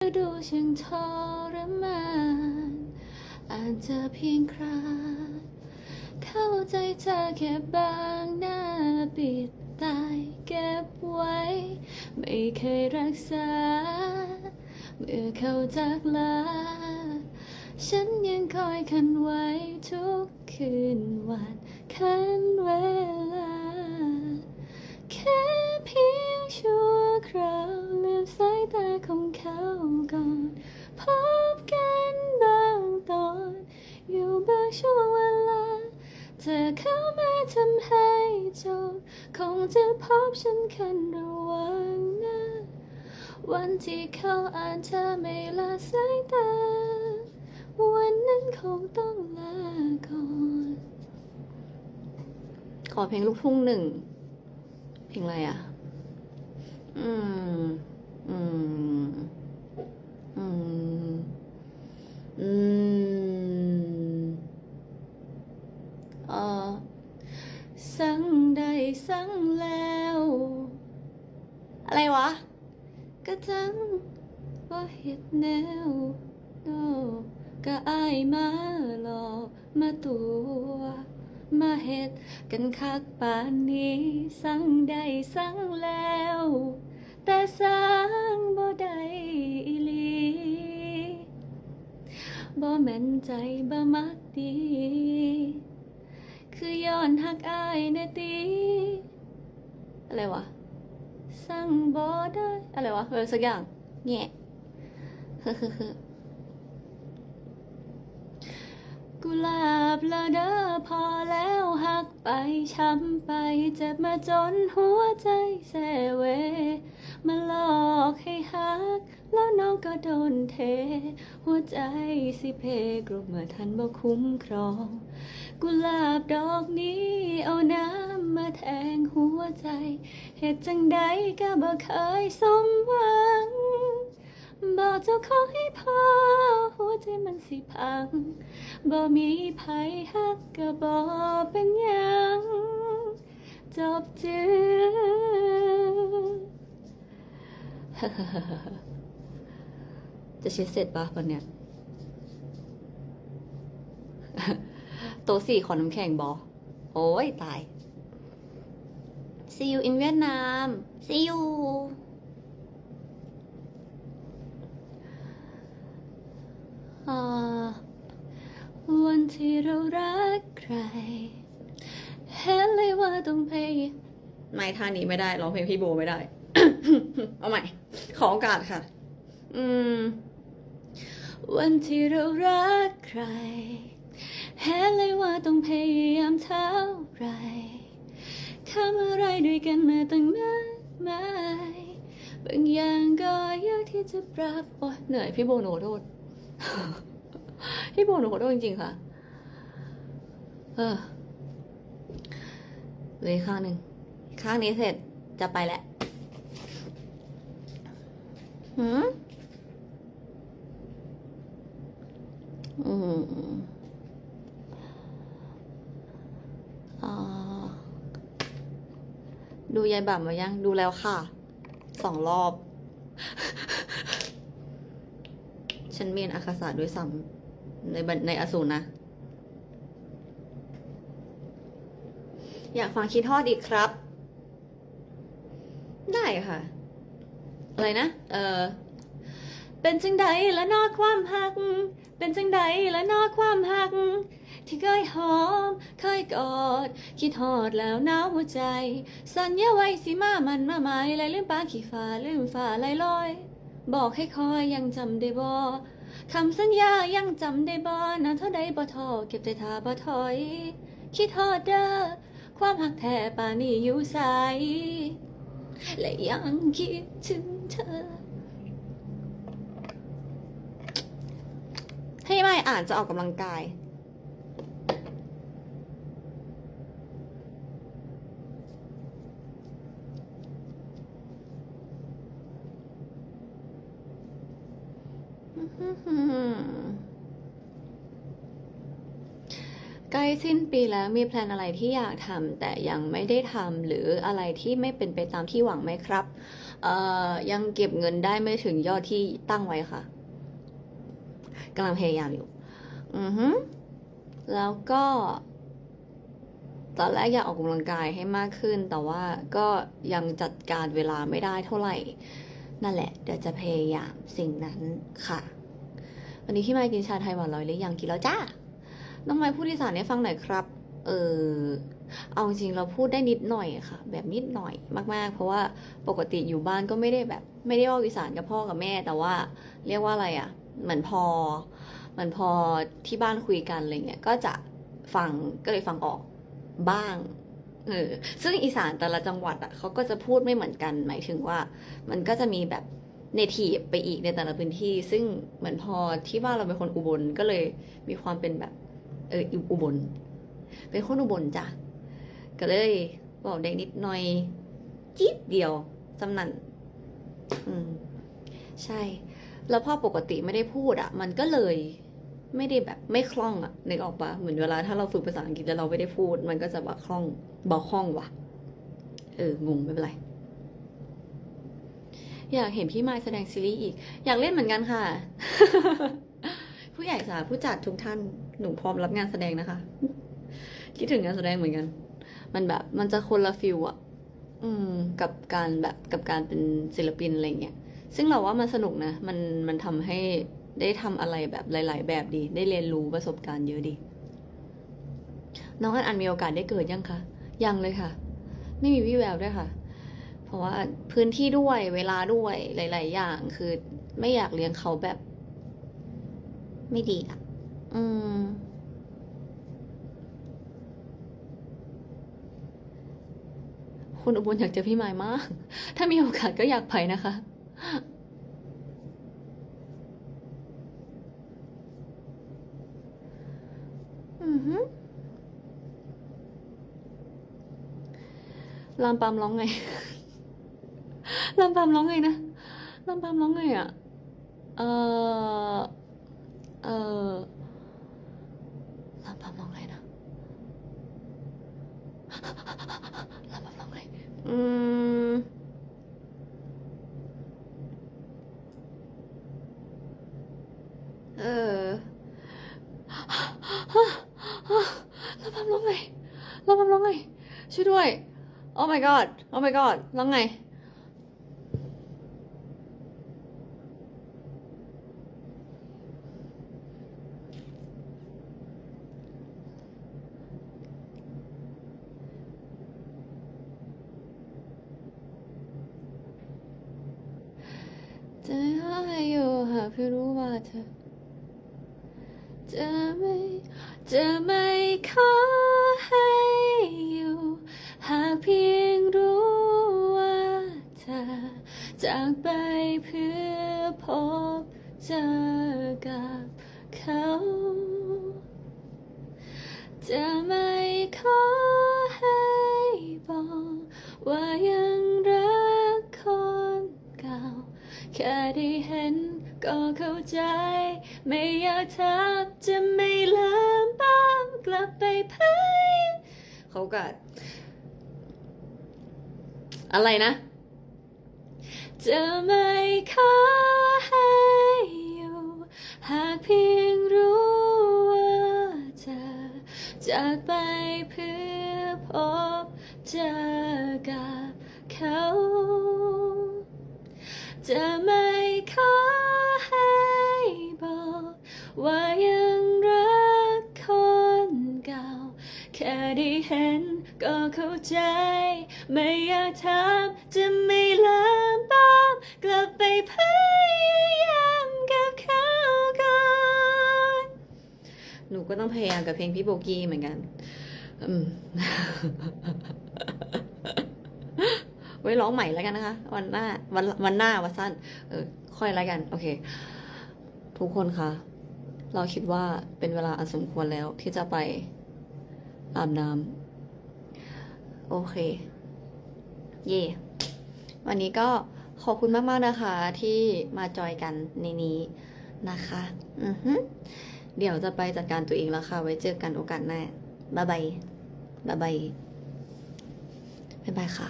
ดูช่างทรมานอาจจะเพียงคราเข้าใจเธอแค่บางหน้าปิดตายเก็บไว้ ไม่เคยรักษา เมื่อเขาจากลา ฉันยังคอยคันไว้ทุกคืนวันคันเวลา แค่เพียงชั่วคราวลืมสายตาของ เขาก่อน พบกันบางตอน อยู่บางช่วงเวลา เธอเข้ามาทำให้จบคงจะพบฉันคันระวังน้วันที่เขาอ่านเธอไม่ละสายตา วันนั้นคงต้องลาก่อน ขอเพลงลูกทุ่งหนึ่ง เพลงอะไรอะ อืม อืม อืม อืม เออสั่งได้สั่งแล้ว อะไรวะ ก็จังว่า เฮ็ดแนวโนก็อายมาหลอกมาตัว มาเฮ็ดกันคักป่านนี้สั่งได้สั่งแล้ว แต่สั่งบ่ได้อีหลีบ่แม่นใจบ่มักดี คือย้อนหักอายแน่ตีอะไรวะสั่งบ่ได้อะไรวะเออสักอย่างแง่ กุหลาบละเด้อพอแล้วหักไปช้ำไปเจ็บมาจนหัวใจแสเว มาหลอกให้หัก แล้วน้องก็โดนเท หัวใจสิเพกรุบเมื่อทันบ่คุ้มครอง กุหลาบดอกนี้เอาน้ำมาแทงหัวใจ เหตุจังใดก็บ่เคยสมหวัง บอกเจ้าขอให้พอ หัวใจมันสิพัง บ่มีภัยฮักก็บ่เป็นยัง จบจือจะเช็ดเสร็จปะวันเนี้ยโตสี่ขอน้ำแข็งบอโอ้ย ตาย see you in เวียดนาม see you อ่า วันที่เรารักใคร เห็นเลยว่าต้องพยายามไม่ท่านี้ไม่ได้ร้องเพลงพี่โบไม่ได้ เอาใหม่ ขอโอกาสค่ะ อืม วันที่เรารักใคร เห็นเลยว่าต้องพยายามเท่าไรทำอะไรด้วยกันมาตั้งมากมาย บางอย่างก็ยากที่จะปรับโอ้ยเหนื่อยพี่โบหนูขอโทษ พี่โบหนูขอโทษจริงๆค่ะ เออเลยข้างหนึ่ง ข้างนี้เสร็จจะไปแล้วหืมอืมอ่าดูยายบ่ำมายัง ดูแล้วค่ะ สองรอบ ฉันเมียนอาคาสาด้วยซ้ำในในอสูรนะ อยากฟังคิดทอดอีกครับ ได้ค่ะ อะไรนะ เออเป็นจังใดและนอกความหัก เป็นจังใดและนอกความหักที่เคยหอม เคยกอด คิดหอดแล้วหนาวหัวใจ สัญญาไว้สิมามันมาหมายเลยลืมปาขี่ฟ้าลืมฟ้าลอยลอย บอกให้คอยยังจำได้บ่คำสัญญายังจำได้บ่นานเท่าใดบ่ทอเก็บใจทาบ่ถอย คิดฮอดเด้อความหักแท้ป่านนี้อยู่ใสและยังคิดถึงเธอ ให้ไม่อ่านจะออกกำลังกาย ใกล้สิ้นปีแล้วมีแพลนอะไรที่อยากทำแต่ยังไม่ได้ทำหรืออะไรที่ไม่เป็นไปตามที่หวังไหมครับ เอ่อ ยังเก็บเงินได้ไม่ถึงยอดที่ตั้งไว้ค่ะกำลังพยายามอยู่ อือฮึแล้วก็ตอนแรกอยากออกกำลังกายให้มากขึ้น แต่ว่าก็ยังจัดการเวลาไม่ได้เท่าไหร่ นั่นแหละ เดี๋ยวจะพยายามสิ่งนั้นค่ะ วันนี้พี่ไมค์กินชาไทยหวานลอยหรือยังกินแล้วจ้าน้องไม้พูดอีสานให้ฟังหน่อยครับ เออเอาจริงเราพูดได้นิดหน่อยค่ะ แบบนิดหน่อยมากๆ เพราะว่าปกติอยู่บ้านก็ไม่ได้แบบ ไม่ได้ว่าอีสานกับพ่อกับแม่ แต่ว่าเรียกว่าอะไรอะ่ะ เหมือนพอเหมือนพอที่บ้านคุยกันอะไรเงี้ยก็จะฟังก็เลยฟังออกบ้างเออซึ่งอีสานแต่ละจังหวัดอะเขาก็จะพูดไม่เหมือนกัน หมายถึงว่า มันก็จะมีแบบ เนทีฟไปอีกในแต่ละพื้นที่ ซึ่งเหมือนพอที่บ้านเราเป็นคนอุบลก็เลยมีความเป็นแบบเอออุบล เป็นคนอุบลจ้ะก็เลยบอกได้นิดหน่อยจิ๊ดเดียวสำนันอืมใช่ แล้วพอปกติไม่ได้พูดอะ มันก็เลยไม่ได้แบบไม่คล่องอะนึกออกปะเหมือนเวลาถ้าเราฝึกภาษาอังกฤษแล้วเราไม่ได้พูด มันก็จะแบบคล่องเบาคล่องว่ะ เอองงไม่เป็นไร อยากเห็นพี่มายแสดงซีรีส์อีก อยากเล่นเหมือนกันค่ะ ผู้ใหญ่สาผู้จัดทุกท่านหนูพร้อมรับงานแสดงนะคะ คิดถึงงานแสดงเหมือนกัน มันแบบมันจะคนละฟิลอะอืม กับการแบบกับการเป็นศิลปินอะไรเงี้ยซึ่งเราว่ามันสนุกนะ มันมันทำให้ได้ทำอะไรแบบหลาย ๆ แบบดี ได้เรียนรู้ประสบการณ์เยอะดี น้องอันอันมีโอกาสได้เกิดยังคะ ยังเลยค่ะ ไม่มีวี่แววด้วยค่ะ เพราะว่าพื้นที่ด้วยเวลาด้วยหลาย ๆ อย่าง คือไม่อยากเลี้ยงเขาแบบ ไม่ดีอะ อืม คุณอุบลอยากเจอพี่ไม้มาก ถ้ามีโอกาสก็อยากไปนะคะลามปามร้องไง ลามปามร้องไงนะลามปามร้องไงอะเออเออลามปามร้องไงนะลามปามร้องไงอืมเออแล้วพัมร้องไงแล้วพัมร้องไงช่วยด้วยโอ้ my god โอ้ my god ร้องไง จะให้อยู่ หากเพื่รู้ว่าเธอ จะไม่ จะไม่ขอให้อยู่ หากเพียงรู้ว่าเธอ จากไปเพื่อพบเจอกับเขา จะไม่ขอให้บอกว่ายังรักคนเก่าแค่ได้เห็น ก็เข้าใจ ไม่อยากทับจะไม่ลามปามกลับไปพายเขาก็อะไรนะ จะไม่ขอให้อยู่ หากเพียงรู้ว่าเธอจากไปเพื่อพบเจอกับเขา จะไม่ ว่ายังรักคนเก่า แค่ได้เห็นก็เข้าใจ ไม่อยากถามจะไม่ลามปามกลับไปพยายามกับเขาก่อนหนูก็ต้องพยายามกับเพลงพี่โบกี้เหมือนกันอืมไว้ร้องใหม่แล้วกันนะคะ วันหน้าวันวันหน้าวันสั้น เออค่อยแล้วกัน โอเค ทุกคนคะ เราคิดว่าเป็นเวลาอันสมควรแล้วที่จะไปอาบน้ำโอเค เย่วันนี้ก็ขอบคุณมาก ๆ นะคะ ที่มาจอยกันในนี้นะคะ อือฮึเดี๋ยวจะไปจัดการตัวเองแล้วค่ะ ไว้เจอกันโอกาสหน้าบ๊ายบายบ๊ายบายบ๊ายบายค่ะ